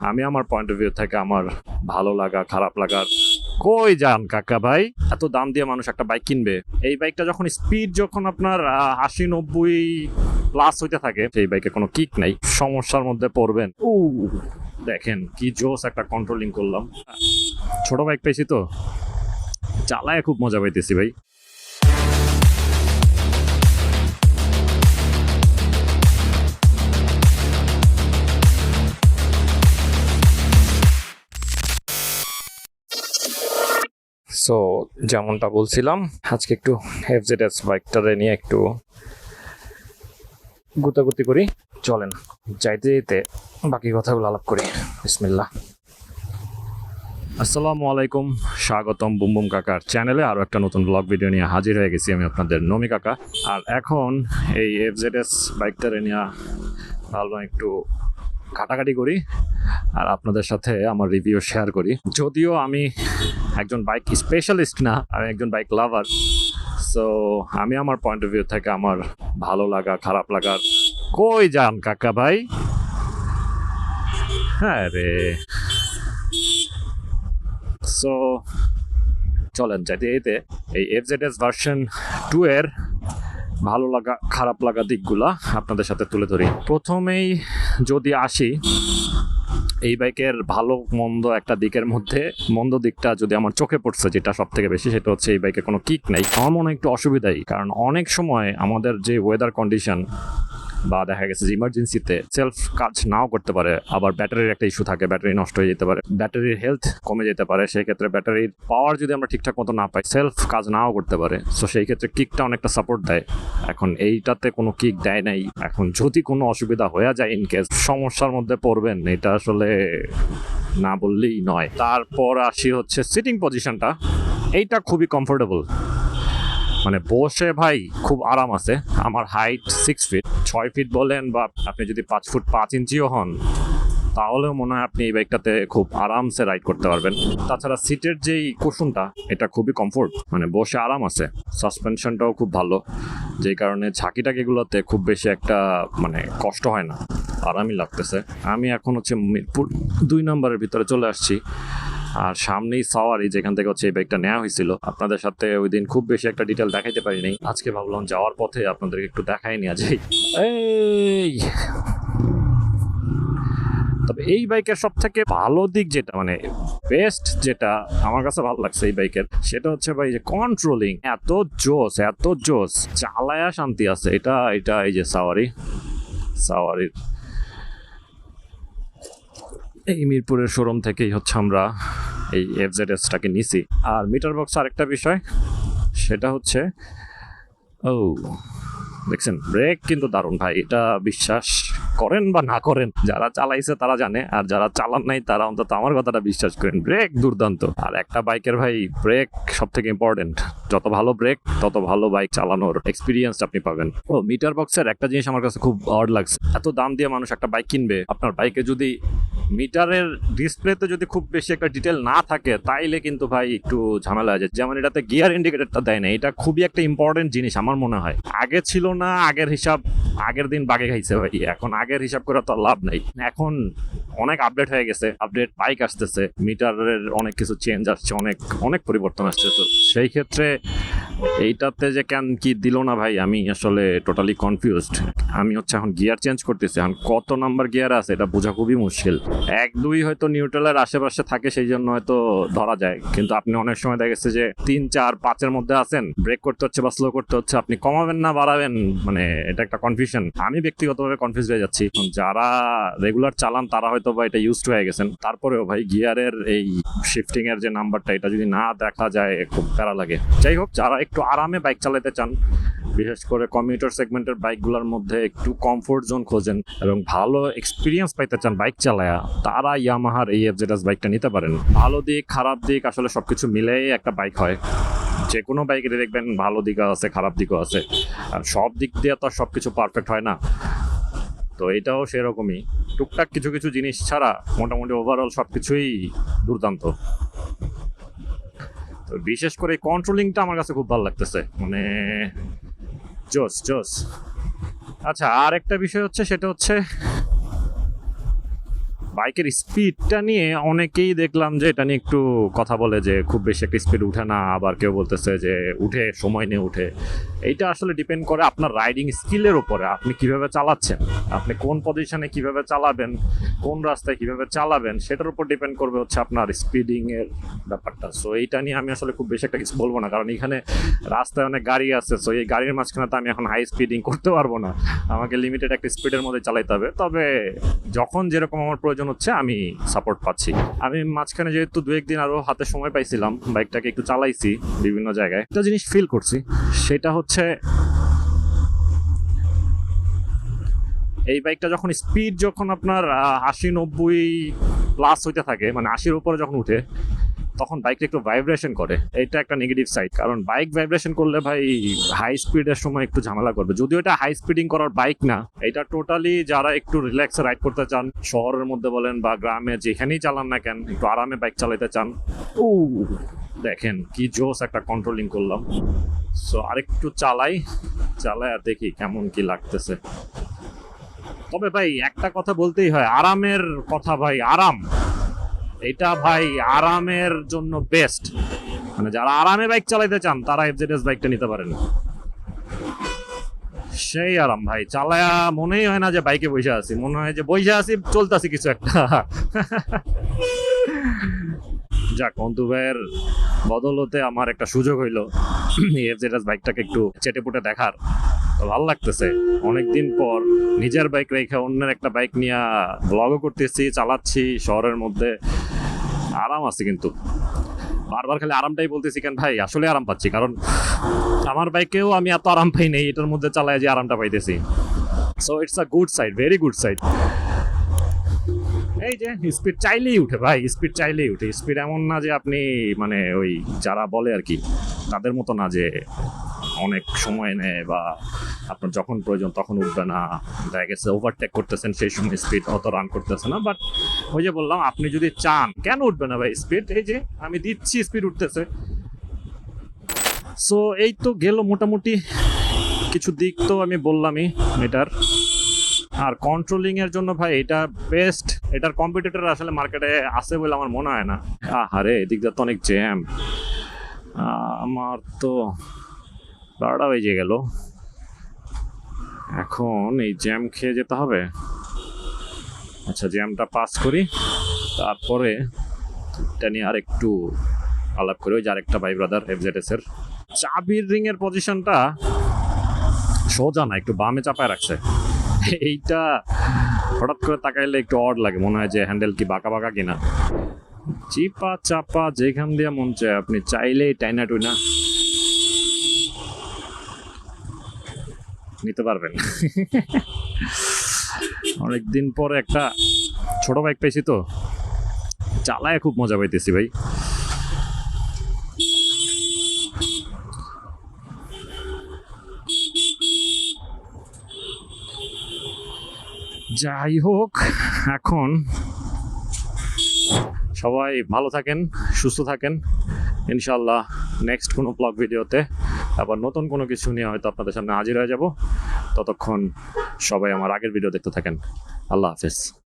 আমি আমার point of view থেকে আমার ভালো লাগা, খারাপ লাগার কই যান কাকা ভাই? এত দাম দিয়ে মানুষ একটা বাইক কিনবে। এই বাইকটা যখন স্পিড যখন আপনার আশি, নব্বই প্লাস হইতে থাকে, সেই বাইকে কোনো কিক নাই। সমস্যার মধ্যে পড়বেন। ও দেখেন কি জোস একটা কন্ট্রোলিং করলাম। ছোট বাইক পেয়েছি তো। চালায় খুব মজা পাইতেছি ভাই। সো যেমনটা বলছিলাম, আজকে একটু এফজেডএস বাইকটারে নিয়ে একটু গুতাগুতি করি। চলেন, যাইতে যেতে বাকি কথাগুলো আলাপ করি। বিসমিল্লাহ। আসসালামু আলাইকুম, স্বাগতম বুমবুম কাকার চ্যানেলে আরও একটা নতুন ব্লগ ভিডিও নিয়ে হাজির হয়ে গেছি আমি আপনাদের নমি কাকা। আর এখন এই এফজেডএস বাইকটারে নিয়ে ভাবলাম একটু ঘাটাঘাটি করি, আর আপনাদের সাথে আমার রিভিউ শেয়ার করি। যদিও আমি একজন বাইক স্পেশালিস্ট না, আমি একজন বাইক লাভার সো আমি আমার পয়েন্ট অফ ভিউ থেকে আমার ভালো লাগা, খারাপ লাগার কই যান কাকা ভাই? হ্যাঁ রে। সো চলেন যাইতে এতে। এই এফজেডএস ভার্সন টু এর ভালো লাগা, খারাপ লাগা দিকগুলা আপনাদের সাথে তুলে ধরি। প্রথমেই যদি আসি এই বাইকের ভালো, মন্দ একটা দিকের মধ্যে, মন্দ দিকটা যদি আমার চোখে পড়ছে, যেটা সব থেকে বেশি, সেটা হচ্ছে এই বাইকে কোনো কিক নেই। আমার মনে একটু অসুবিধাই, কারণ অনেক সময় আমাদের যে ওয়েদার কন্ডিশন বা দেখা গেছে যে ইমার্জেন্সিতে সেলফ কাজ নাও করতে পারে, আবার ব্যাটারির একটা ইস্যু থাকে ব্যাটারি নষ্ট হয়ে যেতে পারে ব্যাটারির হেলথ কমে যেতে পারে, সেই ক্ষেত্রে ব্যাটারির পাওয়ার যদি আমরা ঠিকঠাক মতো না পাই সেলফ কাজ নাও করতে পারে। সো সেই ক্ষেত্রে কিকটা অনেকটা সাপোর্ট দেয়। এখন এইটাতে কোনো কিক দেয় নাই। এখন যদি কোনো অসুবিধা হয়ে যায় ইন কেস সমস্যার মধ্যে পড়বেন, এটা আসলে না বললেই নয়। তারপর আসি হচ্ছে সিটিং পজিশনটা এইটা খুবই কমফোর্টেবল মানে বসে ভাই খুব আরাম আছে। আমার হাইট সিক্স ফিট ছয় ফিট বলেন বা আপনি যদি পাঁচ ফুট পাঁচ ইঞ্চিও হন, তাহলেও মনে হয় আপনি এই বাইকটাতে খুব আরামসে রাইড করতে পারবেন। তাছাড়া সিটের যেই কুশনটা, এটা খুবই কমফোর্ট মানে বসে আরাম আছে। সাসপেনশনটাও খুব ভালো, যেই কারণে ঝাঁকি টাকিগুলোতে খুব বেশি একটা মানে কষ্ট হয় না। আরামই লাগতেছে। আমি এখন হচ্ছে মিরপুর দুই নম্বরের ভিতরে চলে আসছি। আর সামনেই সাওয়ারি, যেখান থেকে হচ্ছে এই বাইকটা নেওয়া হয়েছিল। আপনাদের সাথে ওই দিন খুব বেশি একটা ডিটেল দেখাইতে পারিনি। আজকে ভাবলাম যাওয়ার পথে আপনাদেরকে একটু দেখাই নিয়ে যাই। এই! তবে এই বাইকের সব থেকে ভালো দিক যেটা মানে বেস্ট যেটা আমার কাছে ভালো লাগছে এই বাইকের সেটা হচ্ছে ভাই যে কন্ট্রোলিং এত জোস এত জোস চালায়া শান্তি আছে। এটা এটা এই যে সাওয়ারি, সাওয়ারির এই মিরপুরের শোরুম থেকেই হচ্ছে আমরা এই এফজেড এসটাকে নিছি। আর মিটার বক্স আরেকটা বিষয়, সেটা হচ্ছে, ও দেখছেন? ব্রেক কিন্তু দারুণ ভাই, এটা বিশ্বাস করেন বা না করেন, যারা চালাইছে তারা জানে, আর যারা চালান নাই তারা অন্তত আমার কথাটা বিশ্বাস করেন। ব্রেক দুর্দান্ত। আর একটা বাইকের ভাই ব্রেক সব থেকে ইম্পর্টেন্ট যত ভালো ব্রেক তত ভালো বাইক চালানোর এক্সপিরিয়েন্স আপনি পাবেন। ও মিটার বক্সের একটা জিনিস আমার কাছে খুব অড লাগছে। এত দাম দিয়ে মানুষ একটা বাইক কিনবে, আপনার বাইকে যদি মিটারের ডিসপ্লেতে যদি খুব বেশি একটা ডিটেল না থাকে, তাইলে কিন্তু ভাই একটু ঝামেলা হয়ে যায়। যেমন এটাতে গিয়ার ইন্ডিকেটরটা দেয় না, এটা খুবই একটা ইম্পর্টেন্ট জিনিস আমার মনে হয়। আগে ছিল না, আগের হিসাব, আগের দিন বাগে খাইছে ভাই। এখন আগের হিসাব করে তো লাভ নাই। এখন অনেক আপডেট হয়ে গেছে আপডেট বাইক আসতেছে মিটারের অনেক কিছু চেঞ্জ আসছে, অনেক অনেক পরিবর্তন আসছে। তো সেই ক্ষেত্রে এইটাতে যে কেন কি দিল না ভাই, আমি আসলে টোটালি কনফিউজড আমি হচ্ছে এখন গিয়ার চেঞ্জ করতেছি, এখন কত নাম্বার গিয়ার আছে এটা বোঝা খুবই মুশকিল। এক দুই হয়তো নিউট্রালের আশেপাশে থাকে, সেই জন্য হয়তো ধরা যায়। কিন্তু আপনি অনেক সময় দেখা গেছে যে তিন, চার, পাঁচের মধ্যে আছেন ব্রেক করতে হচ্ছে বা স্লো করতে হচ্ছে, আপনি কমাবেন না বাড়াবেন মানে এটা একটা কনফিউশন আমি ব্যক্তিগতভাবে কনফিউজ হয়ে যাচ্ছি। যারা রেগুলার চালান, তারা হয়তো বা এটা ইউজ হয়ে গেছেন। তারপরেও ভাই গিয়ারের এই শিফটিং এর যে নাম্বারটা এটা যদি না দেখা যায়, খুব প্যারা লাগে। যাই হোক, যারা একটু আরামে বাইক চালাতে চান, বিশেষ করে কমিউটার সেগমেন্টের বাইকগুলোর মধ্যে একটু কমফোর্ট জোন খোঁজেন এবং ভালো এক্সপিরিয়েন্স পাইতে চান বাইক চালায়া, তারা ইয়ামাহার এই এফজেডাস বাইকটা নিতে পারেন। ভালো দিক, খারাপ দিক আসলে সব কিছু মিলেই একটা বাইক হয়। যে কোনো বাইকের দেখবেন ভালো দিকও আছে, খারাপ দিকও আছে। আর সব দিক দিয়ে তো সব কিছু পারফেক্ট হয় না। তো এটাও সেরকমই। টুকটাক কিছু কিছু জিনিস ছাড়া মোটামুটি ওভারঅল সব কিছুই দুর্দান্ত। তো বিশেষ করে এই কন্ট্রোলিংটা আমার কাছে খুব ভালো লাগতেছে। মানে জোস জোস আচ্ছা আর একটা বিষয় হচ্ছে, সেটা হচ্ছে বাইকের স্পিডটা নিয়ে অনেকেই দেখলাম যে এটা নিয়ে একটু কথা বলে যে খুব বেশি একটা স্পিড উঠে না, আবার কেউ বলতেছে যে উঠে, সময় নিয়ে উঠে। এইটা আসলে ডিপেন্ড করে আপনার রাইডিং স্কিলের উপরে, আপনি কীভাবে চালাচ্ছেন, আপনি কোন পজিশনে কীভাবে চালাবেন, কোন রাস্তায় কীভাবে চালাবেন, সেটার উপর ডিপেন্ড করবে হচ্ছে আপনার স্পিডিং এর ব্যাপারটা। সো এইটা নিয়ে আমি আসলে খুব বেশি একটা কিছু বলব না, কারণ এখানে রাস্তায় অনেক গাড়ি আছে সো এই গাড়ির মাঝখানে তো আমি এখন হাই স্পিডিং করতে পারব না। আমাকে লিমিটেড একটা স্পিডের মধ্যে চালাইতে হবে। তবে যখন যেরকম আমার প্রয়োজন হচ্ছে আমি সাপোর্ট পাচ্ছি। আমি মাঝখানে যেহেতু দু একদিন আরও হাতে সময় পাইছিলাম বাইকটাকে একটু চালাইছি বিভিন্ন জায়গায়। একটা জিনিস ফিল করছি, সেটা হচ্ছে এই বাইকটা যখন স্পিড যখন আপনার আশি নব্বই প্লাস হইতে থাকে মানে আশির উপরে যখন উঠে তখন বাইকটা একটু ভাইব্রেশন করে। এটা একটা নেগেটিভ সাইড কারণ বাইক ভাইব্রেশন করলে ভাই হাই স্পিডের সময় একটু ঝামেলা করবে। যদিও এটা হাই স্পিডিং করার বাইক না, এটা টোটালি যারা একটু রিল্যাক্সে রাইড করতে চান, শহরের মধ্যে বলেন বা গ্রামে যেখানেই চালান না কেন, একটু আরামে বাইক চালাতে চান, ও, দেখেন কি জোস একটা কন্ট্রোলিং করলাম। সো আরেকটু চালাই চালাই আর দেখি কেমন কি লাগতেছে। তবে ভাই, একটা কথা বলতেই হয়, আরামের কথা ভাই, আরাম। এটা ভাই আরামের জন্য বেস্ট মানে যারা আরামে বাইক চালাইতে চান, তারা এফজেডএস বাইকটা নিতে পারেন। সেই আরাম ভাই, চালায়া মনেই হয় না যে বাইকে বসে আছি। মনে হয় যে বসে আছি, চলতেছি কিছু একটা। যাক অন্তু ভাইয়ের বদলতে আমার একটা সুযোগ হইল। এফজেডএস বাইকটাকে একটু চেটে পুটে দেখার। ভালো লাগতেছে। অনেকদিন পর নিজের বাইক রেখে অন্যের একটা বাইক নিয়ে ব্লগও করতেছি, চালাচ্ছি শহরের মধ্যে। আরাম আছে কিন্তু। বারবার খালি আরামটাই বলতেছি কেন ভাই? আসলে আরাম পাচ্ছি, কারণ আমার বাইকেও আমি এত আরাম পাই নেই, এটার মধ্যে চালায় যে আরামটা পাইতেছি। So it's a good side very good side এই যে স্পিড চাইলেই উঠে ভাই স্পিড চাইলেই উঠে। স্পিড এমন না যে আপনি মানে ওই যারা বলে আর কি, তাদের মতো না যে অনেক সময় নেয় বা আপনার যখন প্রয়োজন তখন উঠবে না। দেখা গেছে ওভারটেক করতেছেন সেই সময় স্পিড অত রান করতেছে না। বাট ওই যে বললাম, আপনি যদি চান, কেন উঠবে না ভাই? স্পিড এই যে আমি দিচ্ছি স্পিড উঠতেছে। সো এই তো গেল মোটামুটি। কিছু দিক তো আমি বললামই এটার আর কন্ট্রোলিং এর জন্য ভাই, এটা বেস্ট এটার কম্পিটিটর আসলে মার্কেটে আছে বলে আমার মনে হয় না। আরে এদিক দিয়ে তো অনেক জ্যাম আমার তো বারোটা বেজে গেল। এখন এই জ্যাম খেয়ে যেতে হবে। আচ্ছা জ্যামটা পাস করি। তারপরে এটা নিয়ে আর একটু আলাপ করি। ওই যে আরেকটা ভাই ব্রাদার এফজেডএস এর। চাবির রিং এর পজিশনটা সোজা না, একটু বামে চাপায় রাখছে। এইটা হঠাৎ করে তাকাইলে একটু অড লাগে। মনে হয় যে হ্যান্ডেল কি বাঁকা বাঁকা কিনা। চিপা চাপা যেখান দিয়ে মন চায়, আপনি চাইলেই টাইনা টুইনা নিতে পারবেন। অনেকদিন পরে একটা ছোট বাইক পেয়েছি তো। চালায় খুব মজা পাইতেছি ভাই। যাই হোক, এখন সবাই ভালো থাকেন, সুস্থ থাকেন। ইনশাল্লাহ নেক্সট কোনো ব্লগ ভিডিওতে আবার নতুন কোনো কিছু নিয়ে হয়তো আপনাদের সামনে হাজির হয়ে যাব। ততক্ষণ সবাই আমার আগের ভিডিও দেখতে থাকেন। আল্লাহ হাফেজ।